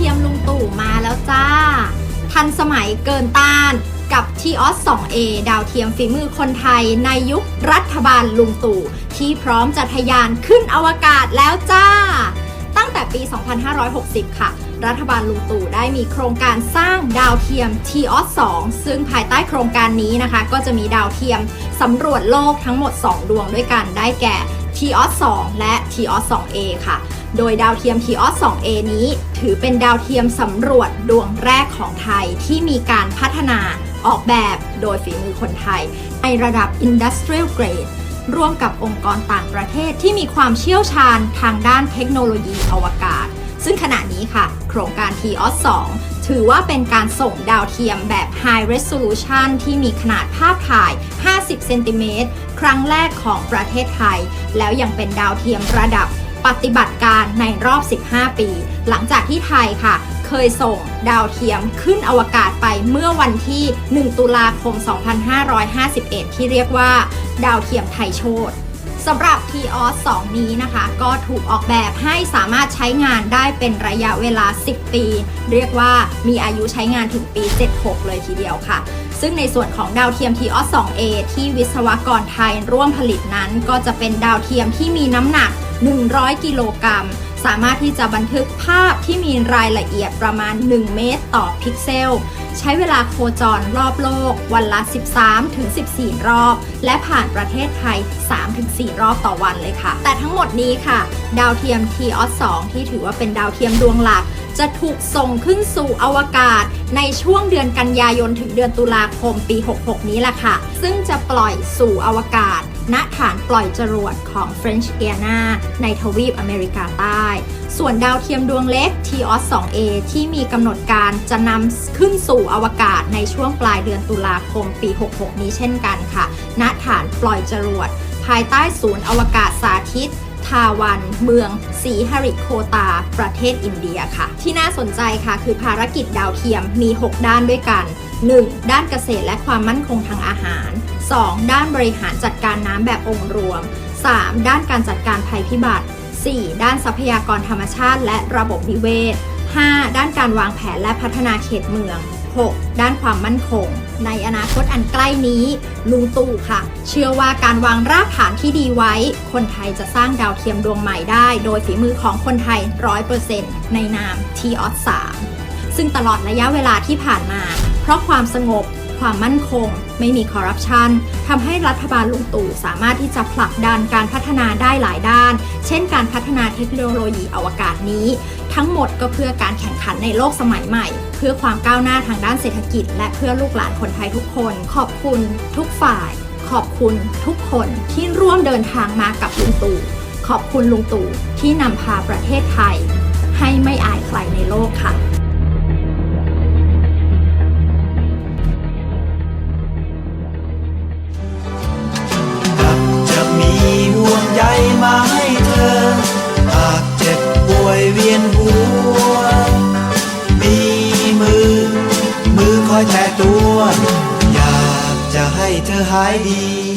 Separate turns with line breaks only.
ทียมลุงตู่มาแล้วจ้า ทันสมัยเกินต้านกับ t ีออส 2A ดาวเทียมฝีมือคนไทยในยุครัฐบาลลุงตู่ ที่พร้อมจะทะยานขึ้นอวกาศแล้วจ้า ตั้งแต่ปี 2560 ค่ะ รัฐบาลลุงตู่ได้มีโครงการสร้างดาวเทียม t ีออส 2 ซึ่งภายใต้โครงการนี้นะคะ ก็จะมีดาวเทียมสำรวจโลกทั้งหมด 2 ดวงด้วยกันได้แก่ t ีออส2และ t ีออส 2A ค่ะ โดยดาวเทียม t ีออส 2A นี้ ถือเป็นดาวเทียมสำรวจดวงแรกของไทยที่มีการพัฒนาออกแบบโดยฝีมือคนไทย ในระดับ Industrial Grade ร่วมกับองค์กรต่างประเทศที่มีความเชี่ยวชาญทางด้านเทคโนโลยีอวกาศ ซึ่งขณะนี้ค่ะ โครงการ t ีออส2 ถือว่าเป็นการส่งดาวเทียมแบบ High Resolution ที่มีขนาดภาพถ่าย 50 เซนติเมตรครั้งแรกของประเทศไทย แล้วยังเป็นดาวเทียมระดับปฏิบัติการในรอบ 15 ปี หลังจากที่ไทยค่ะ เคยส่งดาวเทียมขึ้นอวกาศไปเมื่อวันที่ 1 ตุลาคม 2551 ที่เรียกว่า ดาวเทียมไทยโชต สำหรับ t ีออส2นี้นะคะ ก็ถูกออกแบบให้สามารถใช้งานได้เป็นระยะเวลา 10 ปี เรียกว่ามีอายุใช้งานถึงปี 76 เลยทีเดียวค่ะ ซึ่งในส่วนของดาวเทียม t ีออส 2A ที่วิศวกรไทยร่วมผลิตนั้น ก็จะเป็นดาวเทียมที่มีน้ำหนัก 100 กิโลกรัม สามารถที่จะบันทึกภาพที่มีรายละเอียดประมาณ 1 เมตรต่อพิกเซล ใช้เวลาโคจรรอบโลก วันละ 13-14 รอบ และผ่านประเทศไทย 3-4 รอบต่อวันเลยค่ะ แต่ทั้งหมดนี้ค่ะ ดาวเทียม t ีออส2ที่ถือว่าเป็นดาวเทียมดวงหลัก จะถูกส่งขึ้นสู่อวกาศ ในช่วงเดือนกันยายนถึงเดือนตุลาคมปี 66 นี้แหละค่ะ ซึ่งจะปล่อยสู่อวกาศ ณฐานปล่อยจรวดของ French Guiana ในทวีปอเมริกาใต้ ส่วนดาวเทียมดวงเล็ก t ีออส 2A ที่มีกำหนดการจะนำขึ้นสู่อวกาศในช่วงปลายเดือนตุลาคมปี 66 นี้เช่นกันค่ะ ณฐานปล่อยจรวด ภายใต้ศูนย์อวกาศสาธิตทาวัน เมืองสีหริโคตา ประเทศอินเดียค่ะ ที่น่าสนใจค่ะ คือภารกิจดาวเทียมมี 6 ด้านด้วยกัน 1. ด้านเกษตรและความมั่นคงทางอาหาร 2. ด้านบริหารจัดการน้ำแบบองค์รวม 3. ด้านการจัดการภัยพิบัติ 4. ด้านทรัพยากรธรรมชาติ และระบบนิเวศ 5. ด้านการวางแผนและพัฒนาเขตเมือง 6. ด้านความมั่นคง ในอนาคตอันใกล้นี้ลุงตู่ค่ะ เชื่อว่าการวางรากฐานที่ดีไว้ คนไทยจะสร้างดาวเทียมดวงใหม่ได้ โดยฝีมือของคนไทย 100%ในนาม t ีออส3ซึ่งตลอดระยะเวลาที่ผ่านมา เพราะความสงบ ความมั่นคง ไม่มีคอร์รัปชันทำให้รัฐบาลลุงตู่สามารถที่จะผลักดันการพัฒนาได้หลายด้าน เช่นการพัฒนาเทคโนโลยีอวกาศนี้ ทั้งหมดก็เพื่อการแข่งขันในโลกสมัยใหม่ เพื่อความก้าวหน้าทางด้านเศรษฐกิจ และเพื่อลูกหลานคนไทยทุกคน ขอบคุณทุกฝ่าย ขอบคุณทุกคนที่ร่วมเดินทางมากับลุงตู่ขอบคุณลุงตู่ที่นำพาประเทศไทย ให้ไม่อายใครในโลกค่ะ
อมื